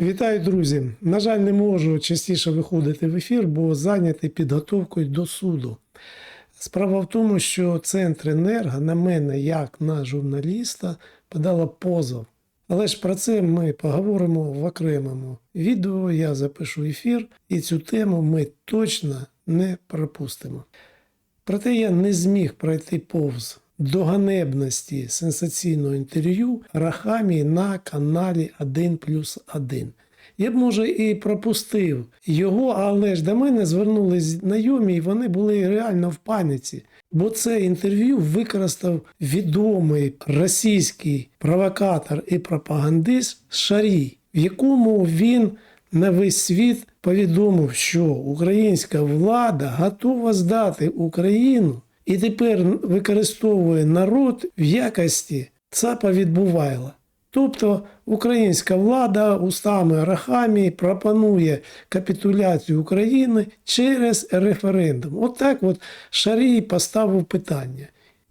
Вітаю, друзі! На жаль, не можу частіше виходити в ефір, бо зайнятий підготовкою до суду. Справа в тому, що Центр енерго на мене, як на журналіста, подала позов. Але ж про це ми поговоримо в окремому відео. Я запишу ефір, і цю тему ми точно не пропустимо. Проте я не зміг пройти повз до ганебності сенсаційного інтерв'ю Рахамі на каналі 1 плюс 1. Я б, може, і пропустив його, але ж до мене звернулись знайомі, і вони були реально в паніці. Бо це інтерв'ю використав відомий російський провокатор і пропагандист Шарій, в якому він на весь світ повідомив, що українська влада готова здати Україну і тепер використовує народ в якості ЦАПа відбувайла. Тобто українська влада устами Рахамі пропонує капітуляцію України через референдум. Отак от, от Шарій поставив питання.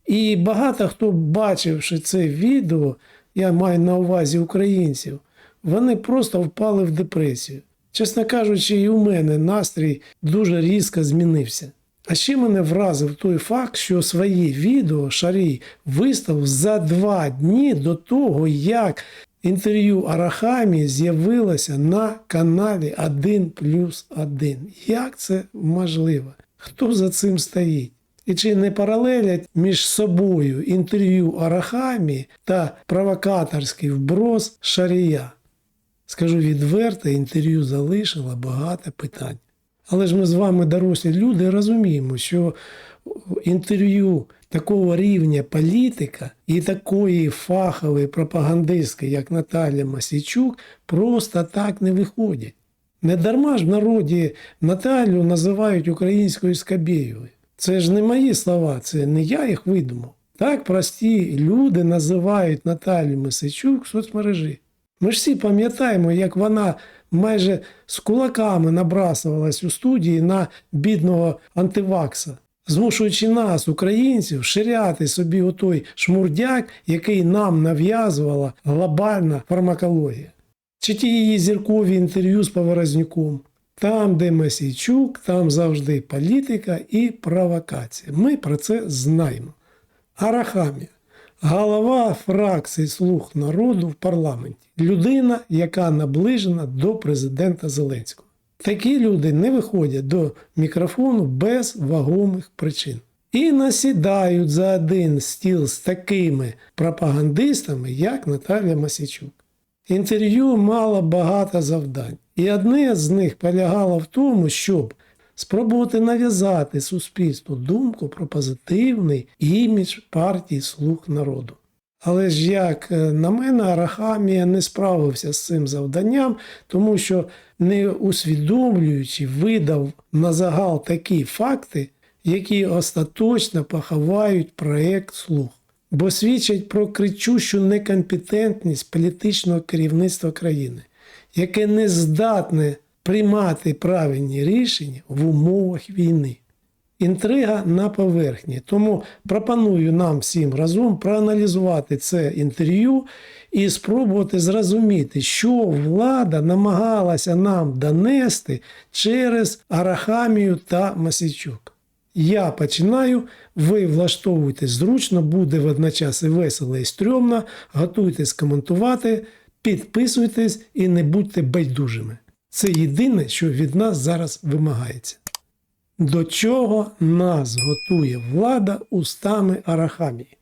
І багато хто, бачивши це відео, я маю на увазі українців, вони просто впали в депресію. Чесно кажучи, і у мене настрій дуже різко змінився. А ще мене вразив той факт, що свої відео Шарій виставив за два дні до того, як інтерв'ю Арахамі з'явилося на каналі 1 плюс 1. Як це можливо? Хто за цим стоїть? І чи не паралелять між собою інтерв'ю Арахамі та провокаторський вброс Шарія? Скажу відверто, інтерв'ю залишило багато питань. Але ж ми з вами, дорослі люди, розуміємо, що інтерв'ю такого рівня політика і такої фахової пропагандистки, як Наталя Масійчук, просто так не виходять. Не дарма ж в народі Наталю називають українською Скабєєвою. Це ж не мої слова, це не я їх видумав. Так прості люди називають Наталю Масійчук в соцмережі. Ми ж всі пам'ятаємо, як вона майже з кулаками набрасувалась у студії на бідного антивакса, змушуючи нас, українців, ширяти собі отой шмурдяк, який нам нав'язувала глобальна фармакологія. Чи ті її зіркові інтерв'ю з Поворознюком. Там, де Масійчук, там завжди політика і провокація. Ми про це знаємо. Арахамія голова фракції Слуг народу в парламенті, людина, яка наближена до президента Зеленського. Такі люди не виходять до мікрофону без вагомих причин. І насідають за один стіл з такими пропагандистами, як Наталія Масічук. Інтерв'ю мало багато завдань, і одне з них полягало в тому, щоб спробувати нав'язати суспільству думку про позитивний імідж партії Слуг народу. Але ж, як е, на мене, Арахамія не справився з цим завданням, тому що, не усвідомлюючи, видав на загал такі факти, які остаточно поховають проєкт слуг, бо свідчать про кричущу некомпетентність політичного керівництва країни, яке не здатне приймати правильні рішення в умовах війни. Інтрига на поверхні. Тому пропоную нам всім разом проаналізувати це інтерв'ю і спробувати зрозуміти, що влада намагалася нам донести через Арахамію та Масічук. Я починаю, ви влаштовуйтесь зручно, буде водночас і весело і стрьомно. Готуйтесь коментувати, підписуйтесь і не будьте байдужими. Це єдине, що від нас зараз вимагається. До чого нас готує влада устами Арахамії?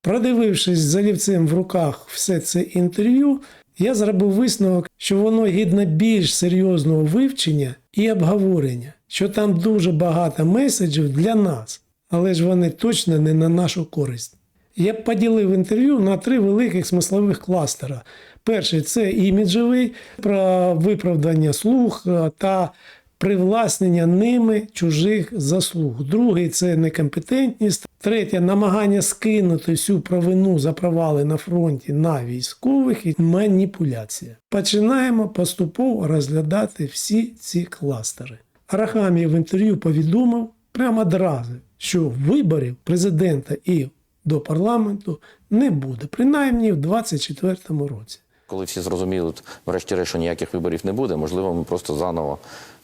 Продивившись за лівцем в руках все це інтерв'ю, я зробив висновок, що воно гідне більш серйозного вивчення і обговорення, що там дуже багато меседжів для нас, але ж вони точно не на нашу користь. Я б поділив інтерв'ю на три великих смислових кластера. Перший це іміджевий про виправдання слуг та привласнення ними чужих заслуг. Другий це некомпетентність. Третє намагання скинути всю провину за провали на фронті на військових і маніпуляція. Починаємо поступово розглядати всі ці кластери. Арахамій в інтерв'ю повідомив прямо одразу, що виборів президента і до парламенту не буде, принаймні в 2024 році. Коли всі зрозуміли, врешті-решт, що ніяких виборів не буде, можливо, ми просто заново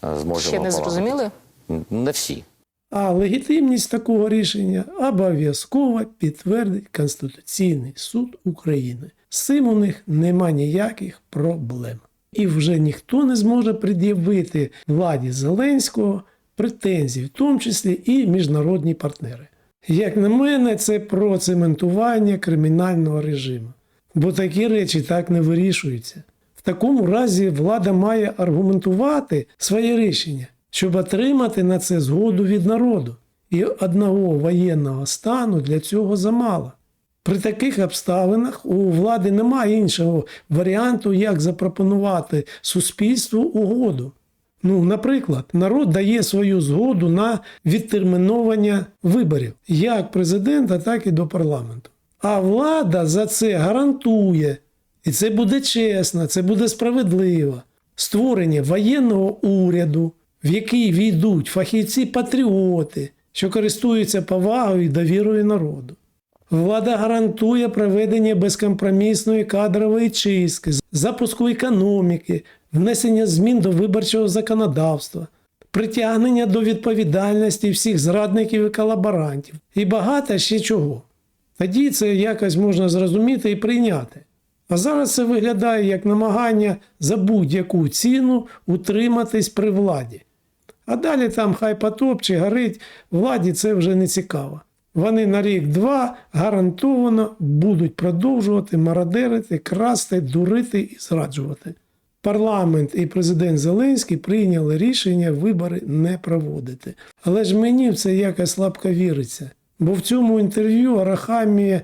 е, зможемо. Ще не зрозуміли? Не всі. А легітимність такого рішення обов'язково підтвердить Конституційний суд України. З цим у них нема ніяких проблем. І вже ніхто не зможе пред'явити владі Зеленського претензій, в тому числі і міжнародні партнери. Як на мене, це про цементування кримінального режиму. Бо такі речі так не вирішуються. В такому разі влада має аргументувати своє рішення, щоб отримати на це згоду від народу. І одного воєнного стану для цього замало. При таких обставинах у влади немає іншого варіанту, як запропонувати суспільству угоду. Ну, наприклад, народ дає свою згоду на відтерміновання виборів як президента, так і до парламенту. А влада за це гарантує, і це буде чесно, це буде справедливо. Створення воєнного уряду, в який війдуть фахівці-патріоти, що користуються повагою і довірою народу. Влада гарантує проведення безкомпромісної кадрової чистки, запуску економіки, внесення змін до виборчого законодавства, притягнення до відповідальності всіх зрадників і колаборантів і багато ще чого. Тоді це якось можна зрозуміти і прийняти. А зараз це виглядає як намагання за будь-яку ціну утриматись при владі. А далі там хай потоп чи горить, владі це вже не цікаво. Вони на рік-два гарантовано будуть продовжувати мародерити, красти, дурити і зраджувати. Парламент і президент Зеленський прийняли рішення вибори не проводити. Але ж мені в це якось слабко віриться. Бо в цьому інтерв'ю Арахамія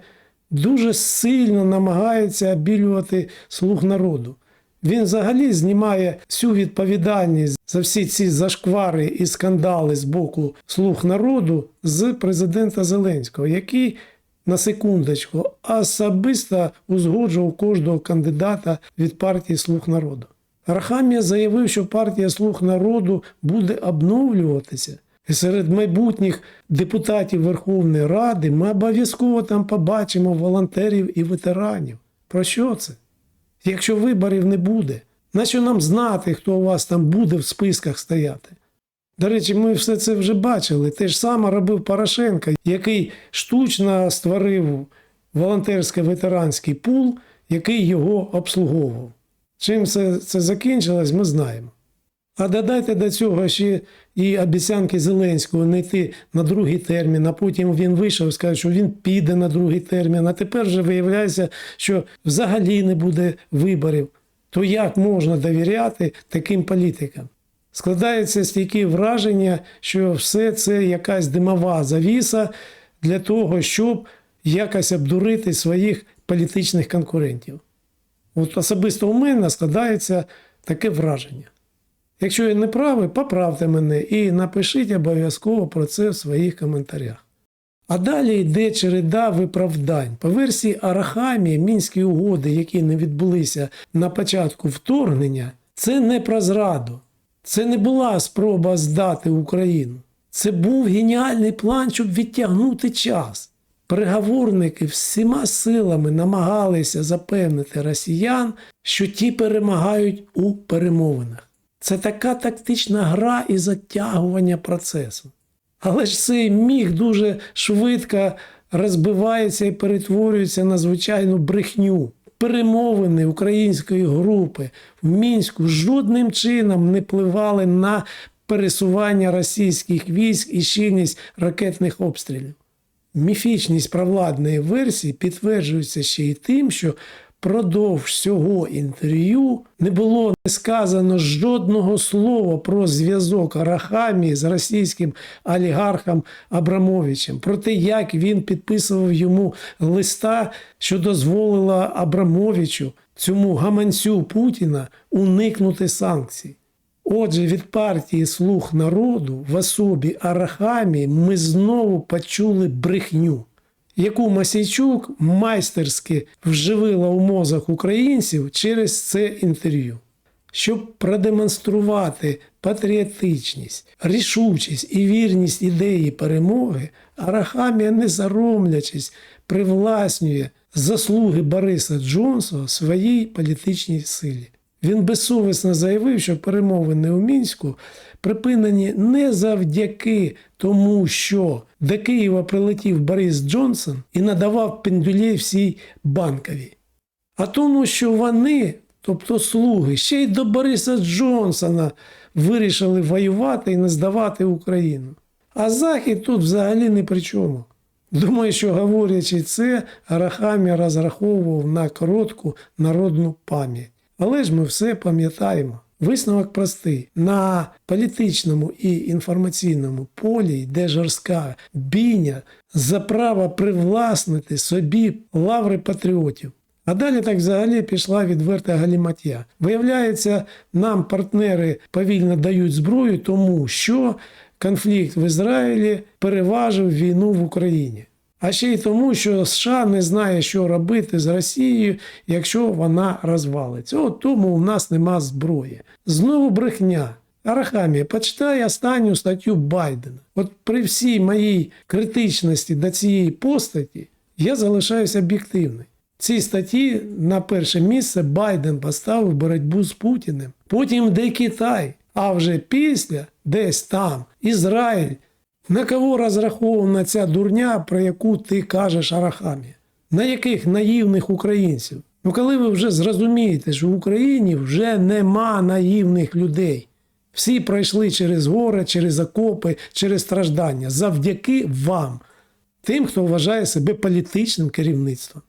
дуже сильно намагається обілювати слух народу. Він взагалі знімає всю відповідальність за всі ці зашквари і скандали з боку слуг народу з президента Зеленського, який на секундочку особисто узгоджував кожного кандидата від партії Слуг народу. Архамія заявив, що партія Слуг народу буде обновлюватися. І серед майбутніх депутатів Верховної Ради ми обов'язково там побачимо волонтерів і ветеранів. Про що це? Якщо виборів не буде, нащо нам знати, хто у вас там буде в списках стояти? До речі, ми все це вже бачили. Те ж саме робив Порошенко, який штучно створив волонтерсько-ветеранський пул, який його обслуговував. Чим це, це закінчилось, ми знаємо. А додайте до цього ще і обіцянки Зеленського не йти на другий термін, а потім він вийшов і сказав, що він піде на другий термін, а тепер вже виявляється, що взагалі не буде виборів. То як можна довіряти таким політикам? Складається стійке враження, що все це якась димова завіса для того, щоб якось обдурити своїх політичних конкурентів. От особисто у мене складається таке враження. Якщо я не правий, поправте мене і напишіть обов'язково про це в своїх коментарях. А далі йде череда виправдань. По версії Арахамії, мінські угоди, які не відбулися на початку вторгнення, це не про зраду. Це не була спроба здати Україну. Це був геніальний план, щоб відтягнути час. Переговорники всіма силами намагалися запевнити росіян, що ті перемагають у перемовинах. Це така тактична гра і затягування процесу. Але ж цей міг дуже швидко розбивається і перетворюється на звичайну брехню. Перемовини української групи в мінську жодним чином не впливали на пересування російських військ і щільність ракетних обстрілів. Міфічність провладної версії підтверджується ще й тим, що продовж цього інтерв'ю не було не сказано жодного слова про зв'язок Арахамії з російським олігархом Абрамовичем, про те, як він підписував йому листа, що дозволила Абрамовичу, цьому гаманцю Путіна, уникнути санкцій. Отже, від партії Слуг народу в особі Арахамії ми знову почули брехню, яку Масійчук майстерськи вживила у мозок українців через це інтерв'ю. Щоб продемонструвати патріотичність, рішучість і вірність ідеї перемоги, Арахамія, не соромлячись, привласнює заслуги Бориса Джонсона своїй політичній силі. Він безсовісно заявив, що перемовини у мінську припинені не завдяки тому, що до Києва прилетів Борис Джонсон і надавав пендюлей всій банковій, а тому, що вони, тобто слуги, ще й до Бориса Джонсона вирішили воювати і не здавати Україну. А Захід тут взагалі ні при чому. Думаю, що говорячи це, Арахамія розраховував на коротку народну пам'ять. Але ж ми все пам'ятаємо. Висновок простий: на політичному і інформаційному полі йде жорстка бійня за право привласнити собі лаври патріотів. А далі так взагалі пішла відверта галіматія. Виявляється, нам партнери повільно дають зброю, тому що конфлікт в Ізраїлі переважив війну в Україні. А ще й тому, що США не знає, що робити з Росією, якщо вона розвалиться. От тому у нас нема зброї. Знову брехня. Арахамія, почитай останню статтю Байдена. От при всій моїй критичності до цієї постаті я залишаюся об'єктивним. Цій статті на перше місце Байден поставив боротьбу з Путіним. Потім йде Китай, а вже після десь там Ізраїль. На кого розрахована ця дурня, про яку ти кажеш Арахамі? На яких наївних українців? Ну коли ви вже зрозумієте, що в Україні вже нема наївних людей. Всі пройшли через гори, через окопи, через страждання завдяки вам, тим, хто вважає себе політичним керівництвом.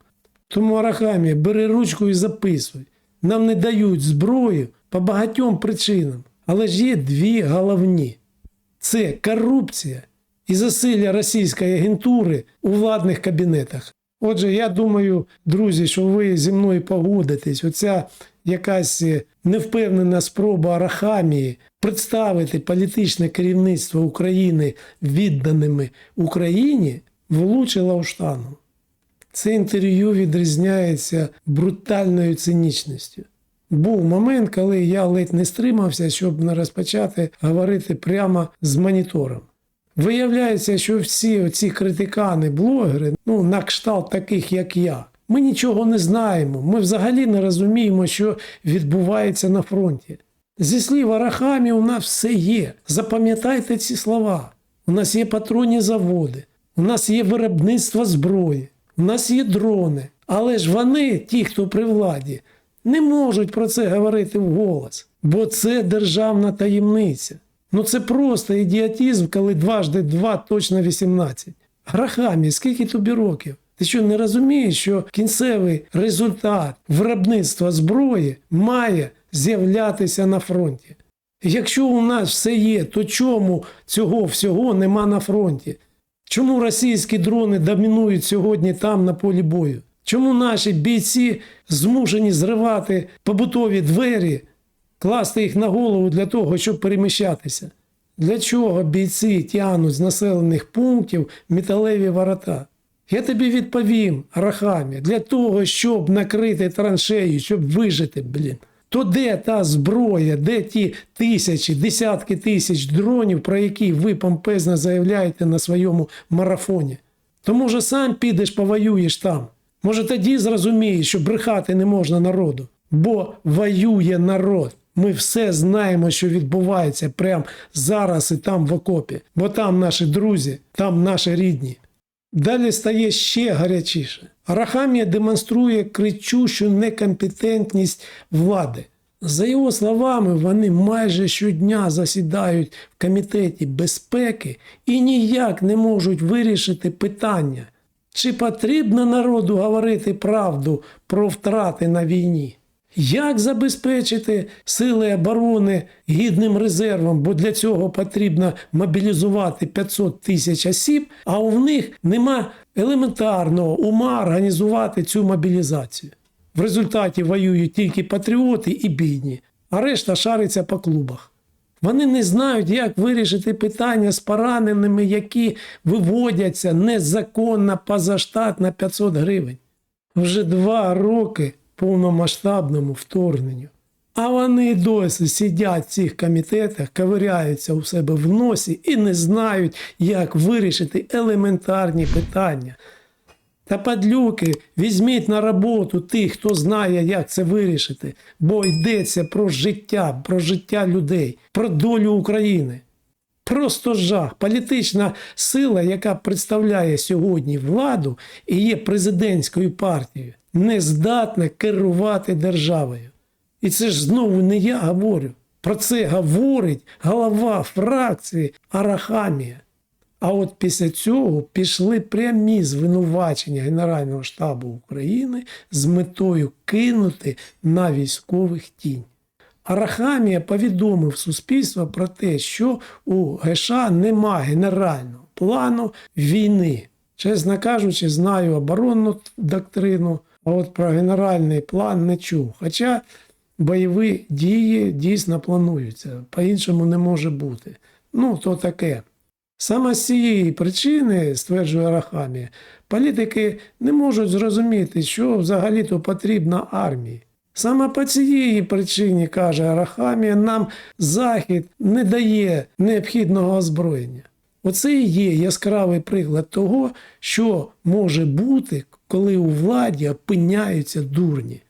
Тому Арахамія, бери ручку і записуй. Нам не дають зброю по багатьом причинам, але ж є дві головні: це корупція і засилля російської агентури у владних кабінетах. Отже, я думаю, друзі, що ви зі мною погодитесь. Оця якась невпевнена спроба Арахамії представити політичне керівництво України відданими Україні влучила у штану. Це інтерв'ю відрізняється брутальною цинічністю. Був момент, коли я ледь не стримався, щоб не розпочати говорити прямо з монітором. Виявляється, що всі оці критикани, блогери, ну, на кшталт таких, як я, ми нічого не знаємо. Ми взагалі не розуміємо, що відбувається на фронті. Зі слів Арахамі, у нас все є. Запам'ятайте ці слова. У нас є патронні заводи, у нас є виробництво зброї, у нас є дрони. Але ж вони, ті, хто при владі, не можуть про це говорити вголос, бо це державна таємниця. Ну це просто ідіотизм, коли дважди два точно 18. Грахамі, скільки тобі років? Ти що не розумієш, що кінцевий результат виробництва зброї має з'являтися на фронті? Якщо у нас все є, то чому цього всього нема на фронті? Чому російські дрони домінують сьогодні там на полі бою? Чому наші бійці змушені зривати побутові двері, класти їх на голову для того, щоб переміщатися? Для чого бійці тягнуть з населених пунктів металеві ворота? Я тобі відповім, Арахамі, для того, щоб накрити траншею, щоб вижити, блін. То де та зброя, де ті тисячі, десятки тисяч дронів, про які ви помпезно заявляєте на своєму марафоні? То може сам підеш повоюєш там. Може тоді зрозумієш, що брехати не можна народу, бо воює народ. Ми все знаємо, що відбувається прямо зараз і там в окопі, бо там наші друзі, там наші рідні. Далі стає ще гарячіше. Арахамія демонструє кричущу некомпетентність влади. За його словами, вони майже щодня засідають в комітеті безпеки і ніяк не можуть вирішити питання, чи потрібно народу говорити правду про втрати на війні. Як забезпечити сили оборони гідним резервом, бо для цього потрібно мобілізувати 500 тисяч осіб, а у них нема елементарного ума організувати цю мобілізацію. В результаті воюють тільки патріоти і бідні, а решта шариться по клубах. Вони не знають, як вирішити питання з пораненими, які виводяться незаконно позаштат на 500 гривень. Вже два роки повномасштабному вторгненню. А вони досі сидять в цих комітетах, ковиряються у себе в носі і не знають, як вирішити елементарні питання. Та падлюки, візьміть на роботу тих, хто знає, як це вирішити, бо йдеться про життя, про життя людей, про долю України. Просто жах. Політична сила, яка представляє сьогодні владу і є президентською партією, не здатна керувати державою. І це ж знову не я говорю. Про це говорить голова фракції Арахамія. А от після цього пішли прямі звинувачення Генерального штабу України з метою кинути на військових тінь. Арахамія повідомив суспільство про те, що у ГШ нема генерального плану війни. Чесно кажучи, знаю оборонну доктрину, а от про генеральний план не чув. Хоча бойові дії дійсно плануються, по-іншому не може бути. Ну, то таке. Саме з цієї причини, стверджує Арахамія, політики не можуть зрозуміти, що взагалі-то потрібно армії. Саме по цієї причині, каже Арахамія, нам Захід не дає необхідного озброєння. Оце і є яскравий приклад того, що може бути, коли у владі опиняються дурні.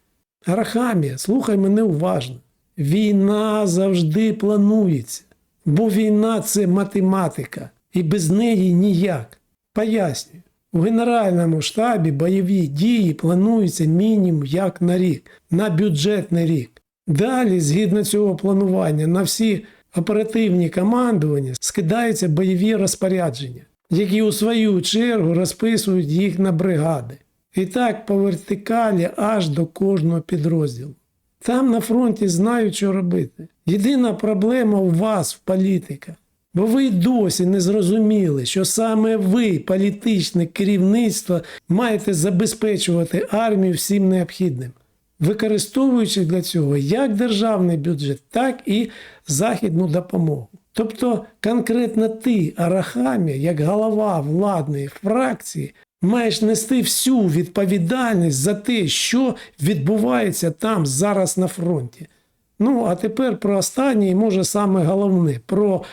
Арахамія, слухай мене уважно. Війна завжди планується, бо війна це математика, і без неї ніяк. Пояснюю. У Генеральному штабі бойові дії плануються мінімум як на рік, на бюджетний рік. Далі, згідно цього планування, на всі оперативні командування скидаються бойові розпорядження, які у свою чергу розписують їх на бригади. І так по вертикалі аж до кожного підрозділу. Там на фронті знають, що робити. Єдина проблема у вас в політиках. Бо ви й досі не зрозуміли, що саме ви, політичне керівництво, маєте забезпечувати армію всім необхідним, використовуючи для цього як державний бюджет, так і західну допомогу. Тобто конкретно ти, Арахамія, як голова владної фракції, маєш нести всю відповідальність за те, що відбувається там зараз на фронті. Ну, а тепер про останнє, і може саме головне, про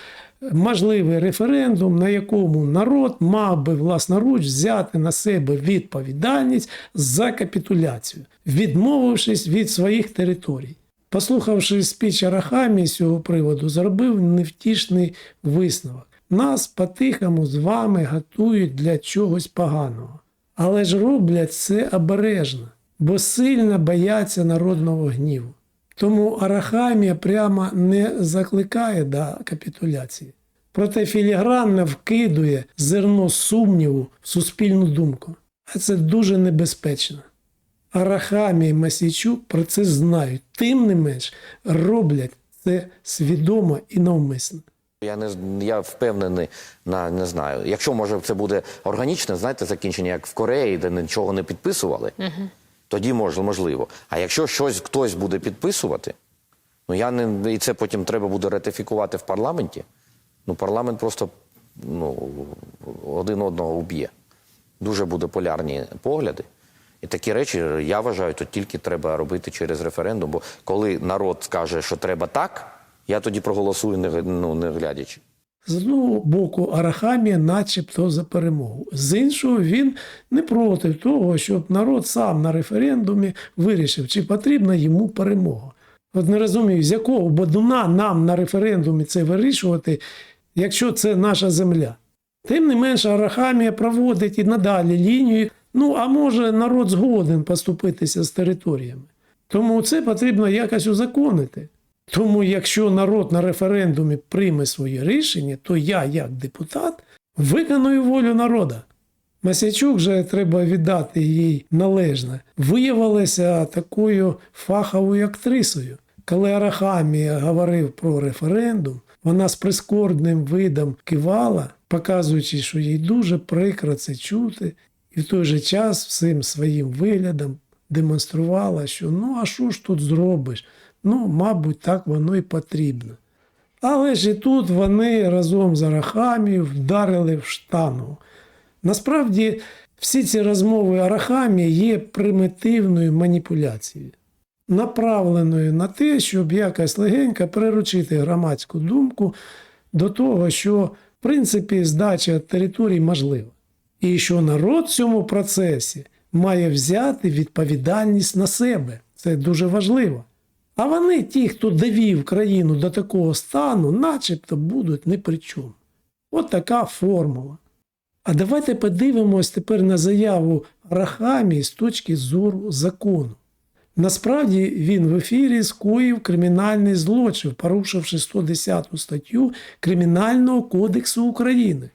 можливий референдум, на якому народ мав би власноруч взяти на себе відповідальність за капітуляцію, відмовившись від своїх територій. Послухавши спіч Арахамії з цього приводу, зробив невтішний висновок. Нас по-тихому з вами готують для чогось поганого. Але ж роблять це обережно, бо сильно бояться народного гніву. Тому Арахамія прямо не закликає до капітуляції. Проте філігранно вкидує зерно сумніву в суспільну думку. А це дуже небезпечно. Арахамія і Масійчук про це знають, тим не менш роблять це свідомо і навмисно. Я не я впевнений на не знаю. Якщо може це буде органічне, знаєте, закінчення, як в Кореї, де нічого не підписували, тоді можливо. А якщо щось хтось буде підписувати, ну я не і це потім треба буде ратифікувати в парламенті. Ну парламент просто ну, один одного уб'є. Дуже буде полярні погляди. І такі речі, я вважаю, то тільки треба робити через референдум. Бо коли народ скаже, що треба так, я тоді проголосую, не, ну, не глядячи. З одного боку, Арахамія начебто за перемогу. З іншого, він не проти того, щоб народ сам на референдумі вирішив, чи потрібна йому перемога. От не розумію, з якого бодуна нам на референдумі це вирішувати, якщо це наша земля. Тим не менше, Арахамія проводить і надалі лінію. Ну, а може, народ згоден поступитися з територіями. Тому це потрібно якось узаконити. Тому, якщо народ на референдумі прийме своє рішення, то я, як депутат, виконую волю народа. Масячук же треба віддати їй належне, виявилася такою фаховою актрисою. Коли Арахамія говорив про референдум, вона з прискорбним видом кивала, показуючи, що їй дуже прикро це чути, і в той же час всім своїм виглядом демонструвала, що ну а що ж тут зробиш? Ну, мабуть, так воно і потрібно. Але ж і тут вони разом з Арахамією вдарили в штангу. Насправді, всі ці розмови Арахамії є примітивною маніпуляцією, направленою на те, щоб якось легенько приручити громадську думку до того, що в принципі здача територій можлива. і що народ в цьому процесі має взяти відповідальність на себе. Це дуже важливо. А вони, ті, хто довів країну до такого стану, начебто будуть не при чому. От така формула. А давайте подивимось тепер на заяву Рахамі з точки зору закону. Насправді він в ефірі скоїв кримінальний злочин, порушивши 110 статтю Кримінального кодексу України,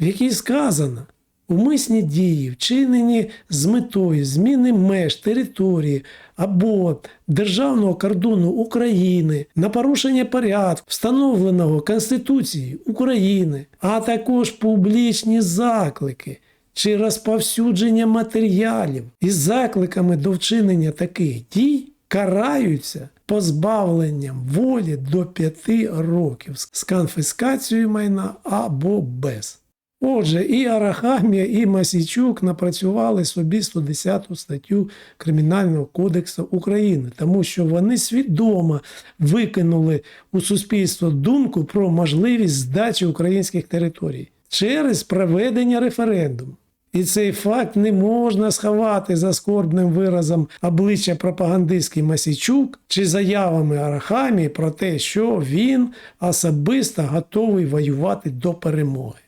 в якій сказано умисні дії, вчинені з метою зміни меж території або державного кордону України на порушення порядку, встановленого Конституцією України, а також публічні заклики чи розповсюдження матеріалів із закликами до вчинення таких дій караються позбавленням волі до 5 років з конфіскацією майна або без. Отже, і Арахамія, і Масійчук напрацювали собі 110 статтю Кримінального кодексу України, тому що вони свідомо викинули у суспільство думку про можливість здачі українських територій через проведення референдуму. І цей факт не можна сховати за скорбним виразом обличчя пропагандистський Масійчук чи заявами Арахамії про те, що він особисто готовий воювати до перемоги.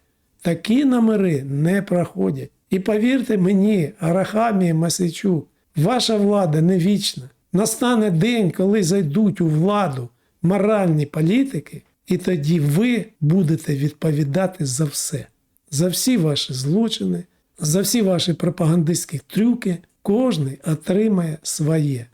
Такі номери не проходять. І повірте мені, Арахамія Масичук, ваша влада не вічна. Настане день, коли зайдуть у владу моральні політики, і тоді ви будете відповідати за все, за всі ваші злочини, за всі ваші пропагандистські трюки, кожний отримає своє.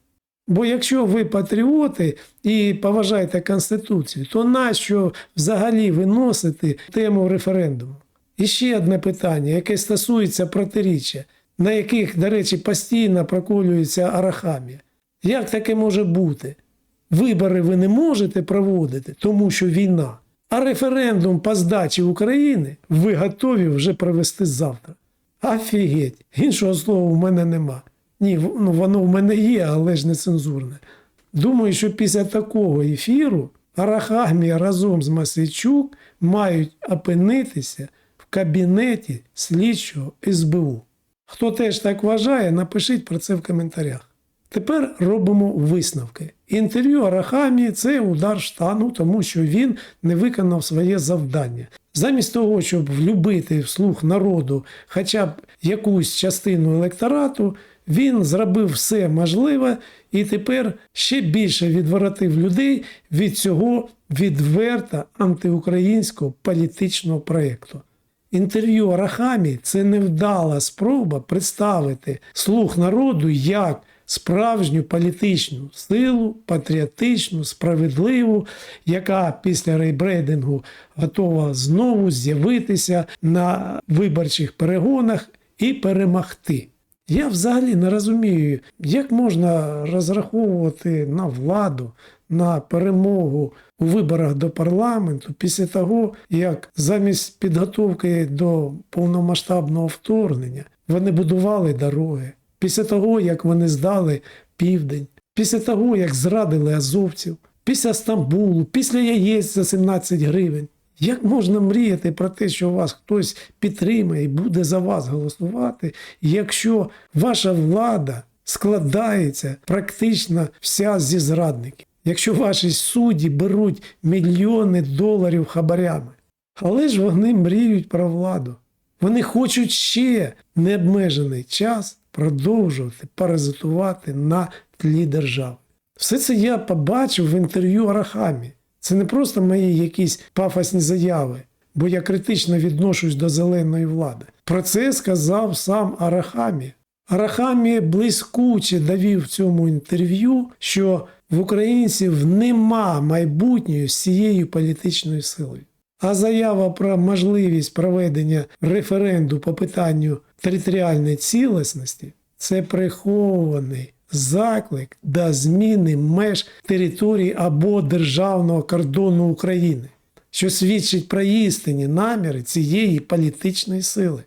Бо якщо ви патріоти і поважаєте Конституцію, то нащо взагалі виносити тему референдуму? І ще одне питання, яке стосується протиріччя, на яких, до речі, постійно проколюється Арахамія. Як таке може бути? Вибори ви не можете проводити, тому що війна, а референдум по здачі України ви готові вже провести завтра. Офігеть, іншого слова в мене нема. Ні, ну воно в мене є, але ж не цензурне. Думаю, що після такого ефіру Арахамія разом з Масичук мають опинитися кабінеті слідчого СБУ. Хто теж так вважає, напишіть про це в коментарях. Тепер робимо висновки. Інтерв'ю Арахамії це удар штану, тому що він не виконав своє завдання. Замість того, щоб влюбити в слух народу хоча б якусь частину електорату, він зробив все можливе і тепер ще більше відворотив людей від цього відверто антиукраїнського політичного проєкту. Інтерв'ю Арахамі це невдала спроба представити слух народу як справжню політичну силу, патріотичну, справедливу, яка після рейбрейдингу готова знову з'явитися на виборчих перегонах і перемогти. Я взагалі не розумію, як можна розраховувати на владу, на перемогу у виборах до парламенту після того, як замість підготовки до повномасштабного вторгнення вони будували дороги, після того, як вони здали південь, після того, як зрадили азовців, після Стамбулу, після яєць за 17 гривень. Як можна мріяти про те, що вас хтось підтримає і буде за вас голосувати, якщо ваша влада складається практично вся зі зрадників, якщо ваші судді беруть мільйони доларів хабарями? Але ж вони мріють про владу. Вони хочуть ще необмежений час продовжувати паразитувати на тлі держави. Все це я побачив в інтерв'ю Арахамі. Це не просто мої якісь пафосні заяви, бо я критично відношусь до зеленої влади. Про це сказав сам Арахамі. Арахамі блискуче довів в цьому інтерв'ю, що в українців нема майбутнього з цією політичною силою. А заява про можливість проведення референду по питанню територіальної цілісності це прихований заклик до зміни меж території або державного кордону України, що свідчить про істинні наміри цієї політичної сили.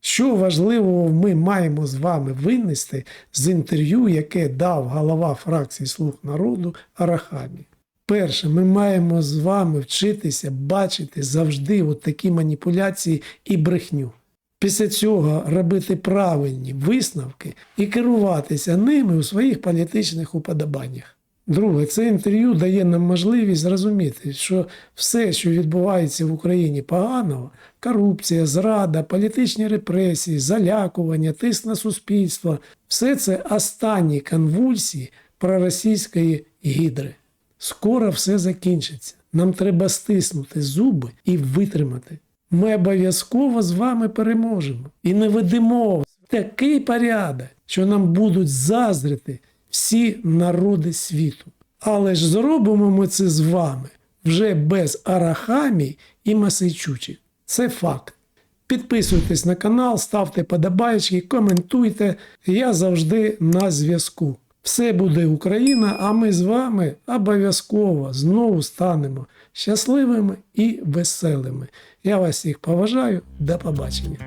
Що важливого ми маємо з вами винести з інтерв'ю, яке дав голова фракції Слуг народу Арахамі? Перше, ми маємо з вами вчитися бачити завжди от такі маніпуляції і брехню. Після цього робити правильні висновки і керуватися ними у своїх політичних уподобаннях. Друге, це інтерв'ю дає нам можливість зрозуміти, що все, що відбувається в Україні поганого, корупція, зрада, політичні репресії, залякування, тиск на суспільство, все це останні конвульсії проросійської гідри. Скоро все закінчиться. Нам треба стиснути зуби і витримати. Ми обов'язково з вами переможемо і не ведемо такий порядок, що нам будуть заздрити всі народи світу. Але ж зробимо ми це з вами вже без арахамій і масейчучі. Це факт. Підписуйтесь на канал, ставте подобайки, коментуйте. Я завжди на зв'язку. Все буде Україна, а ми з вами обов'язково знову станемо щасливими і веселими. Я вас всіх поважаю. До побачення.